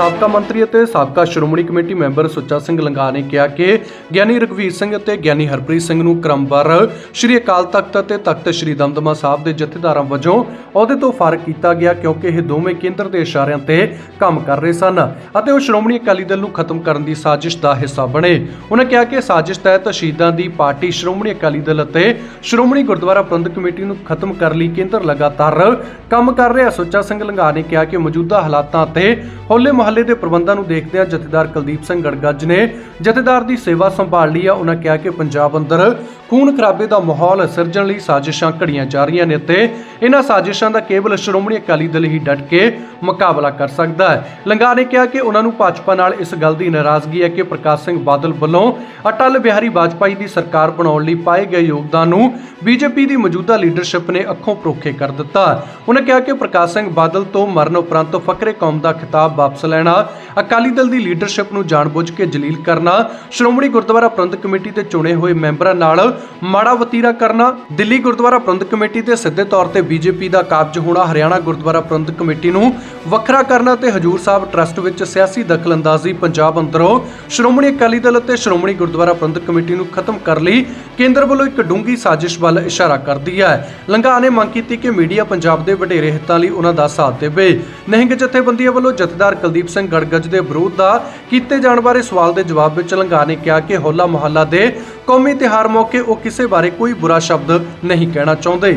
ਸਾਬਕਾ ਮੰਤਰੀ ਅਤੇ ਸਾਬਕਾ ਸ਼੍ਰੋਮਣੀ ਕਮੇਟੀ ਮੈਂਬਰ ਸੁੱਚਾ ਸਿੰਘ ਲੰਗਾ ਨੇ ਕਿਹਾ ਕਿ ਗਿਆਨੀ ਰਘਵੀਰ ਸਿੰਘ ਅਤੇ ਗਿਆਨੀ ਹਰਪ੍ਰੀਤ ਸਿੰਘ ਨੂੰ ਕ੍ਰਮਵਾਰ ਸ਼੍ਰੀ ਅਕਾਲ ਤਖਤ ਅਤੇ ਤਖਤ ਸ਼੍ਰੀ ਦਮਦਮਾ ਸਾਹਿਬ ਦੇ ਜਥੇਦਾਰਾਂ ਵਜੋਂ ਅਹੁਦੇ ਤੋਂ ਫਾਰਗ ਕੀਤਾ ਗਿਆ ਕਿਉਂਕਿ ਇਹ ਦੋਵੇਂ ਕੇਂਦਰ ਦੇ ਇਸ਼ਾਰਿਆਂ ਤੇ ਕੰਮ ਕਰ ਰਹੇ ਸਨ ਅਤੇ ਉਹ ਸ਼੍ਰੋਮਣੀ ਅਕਾਲੀ ਦਲ ਨੂੰ ਖਤਮ ਕਰਨ ਦੀ ਸਾਜ਼ਿਸ਼ ਦਾ ਹਿੱਸਾ ਬਣੇ। ਉਹਨਾਂ ਕਿਹਾ ਕਿ ਸਾਜ਼ਿਸ਼ ਤਹਿਤ ਸ਼ਹੀਦਾਂ ਦੀ ਪਾਰਟੀ ਸ਼੍ਰੋਮਣੀ ਅਕਾਲੀ ਦਲ ਅਤੇ ਸ਼੍ਰੋਮਣੀ ਗੁਰਦੁਆਰਾ ਪ੍ਰਬੰਧਕ ਕਮੇਟੀ ਨੂੰ ਖਤਮ ਕਰਨ ਲਈ ਕੇਂਦਰ ਲਗਾਤਾਰ ਕੰਮ ਕਰ ਰਿਹਾ ਸੁੱਚਾ ਸਿੰਘ ਲੰਗਾ ਨੇ ਕਿਹਾ ਕਿ ਮੌਜੂਦਾ ਹਾਲਾਤਾਂ ਤੇ ਹੋਲੇ ਮਹੱਲੇ ਦੇ ਪ੍ਰਬੰਧਾਂ ਨੂੰ ਦੇਖਦਿਆਂ ਜਥੇਦਾਰ ਕੁਲਦੀਪ ਸਿੰਘ ਗੜਗੱਜ ਨੇ ਜਥੇਦਾਰ ਦੀ ਸੇਵਾ ਸੰਭਾਲ ਲਈ ਆ, ਉਹਨਾਂ ਕਿਹਾ ਕਿ ਪੰਜਾਬ ਅੰਦਰ ਖੂਨ ਖਰਾਬੇ ਦਾ ਮਾਹੌਲ ਸਿਰਜਣ ਲਈ ਸਾਜ਼ਿਸ਼ਾਂ ਘੜੀਆਂ ਜਾ ਰਹੀਆਂ ਨੇ ਤੇ ਇਹਨਾਂ ਸਾਜ਼ਿਸ਼ਾਂ ਦਾ ਕੇਵਲ ਸ਼੍ਰੋਮਣੀ ਅਕਾਲੀ ਦਲ ਹੀ ਡਟ ਕੇ ਮੁਕਾਬਲਾ ਕਰ ਸਕਦਾ ਹੈ। ਲੰਗਾ ਨੇ ਕਿਹਾ ਕਿ ਉਹਨਾਂ ਨੂੰ ਭਾਜਪਾ ਨਾਲ ਇਸ ਗੱਲ ਦੀ ਨਾਰਾਜ਼ਗੀ ਹੈ ਕਿ ਪ੍ਰਕਾਸ਼ ਸਿੰਘ ਬਾਦਲ ਵੱਲੋਂ ਅਟਲ ਬਿਹਾਰੀ ਵਾਜਪਾਈ ਦੀ ਸਰਕਾਰ ਬਣਾਉਣ ਲਈ ਪਾਏ ਗਏ ਯੋਗਦਾਨ ਨੂੰ ਬੀਜੇਪੀ ਦੀ ਮੌਜੂਦਾ ਲੀਡਰਸ਼ਿਪ ਨੇ ਅੱਖੋਂ ਪਰੋਖੇ ਕਰ ਦਿੱਤਾ। ਉਹਨਾਂ ਕਿਹਾ ਕਿ ਪ੍ਰਕਾਸ਼ ਸਿੰਘ ਬਾਦਲ ਤੋਂ ਮਰਨ ਉਪਰੰਤ ਫਕਰੇ ਕੌਮ ਦਾ ਖਿਤਾਬ ਵਾਪਸ ਲੈਣਾ, ਅਕਾਲੀ ਦਲ ਦੀ ਲੀਡਰਸ਼ਿਪ ਨੂੰ ਜਾਣਬੁੱਝ ਕੇ ਜਲੀਲ ਕਰਨਾ, ਸ਼੍ਰੋਮਣੀ ਗੁਰਦੁਆਰਾ ਪ੍ਰਬੰਧਕ ਕਮੇਟੀ ਦੇ ਚੁਣੇ ਹੋਏ ਮੈਂਬਰਾਂ ਨਾਲ ਮਾੜਾ ਵਤੀਰਾ ਕਰਨਾ। ਦਿੱਲੀ ਗੁਰਦੁਆਰਾ ਪ੍ਰਬੰਧਕ ਕਮੇਟੀ ਤੇ ਸਿੱਧੇ ਤੌਰ ਤੇ ਬੀਜੇਪੀ ਦਾ ਕਾਬਜ ਹੋਣਾ, ਹਰਿਆਣਾ ਗੁਰਦੁਆਰਾ ਪ੍ਰਬੰਧਕ ਕਮੇਟੀ ਨੂੰ ਵੱਖਰਾ ਕਰਨਾ ਤੇ ਹਜੂਰ ਸਾਹਿਬ ਟਰਸਟ ਵਿੱਚ ਸਿਆਸੀ ਦਖਲਅੰਦਾਜ਼ੀ ਪੰਜਾਬ ਅੰਦਰੋਂ ਸ਼੍ਰੋਮਣੀ ਅਕਾਲੀ ਦਲ ਅਤੇ ਸ਼੍ਰੋਮਣੀ ਗੁਰਦੁਆਰਾ ਪ੍ਰਬੰਧਕ ਕਮੇਟੀ ਨੂੰ ਖਤਮ ਕਰਨ ਲਈ। ਕੇਂਦਰ ਵੱਲੋਂ ਇੱਕ ਡੂੰਗੀ ਸਾਜ਼ਿਸ਼ ਵੱਲ ਇਸ਼ਾਰਾ ਕਰਦੀ ਹੈ। ਲੰਗਾ ਨੇ ਮੰਗ ਕੀਤੀ ਕਿ ਮੀਡੀਆ ਪੰਜਾਬ ਦੇ ਵਡੇਰੇ ਹਿੱਤਾਂ ਲਈ ਉਹਨਾਂ ਦਾ ਸਾਥ ਦੇਵੇ। ਨਿਹੰਗ ਜਥੇਬੰਦੀਆਂ ਵੱਲੋਂ ਜਥੇਦਾਰ ਕੁਲਦੀਪ ਸਿੰਘ ਗੜਗੱਜ ਦੇ ਵਿਰੋਧ ਦਾ ਕੀਤੇ ਜਾਣ ਬਾਰੇ ਸਵਾਲ ਦੇ ਜਵਾਬ ਵਿੱਚ ਲੰਗਾ ਨੇ ਕਿਹਾ ਕਿ ਹੋਲਾ ਮੁਹੱਲਾ ਦੇ ਕੌਮੀ ਤਿਉਹਾਰ ਮੌਕੇ ਉਹ ਕਿਸੇ ਬਾਰੇ ਕੋਈ ਬੁਰਾ ਸ਼ਬਦ ਨਹੀਂ ਕਹਿਣਾ ਚਾਹੁੰਦੇ।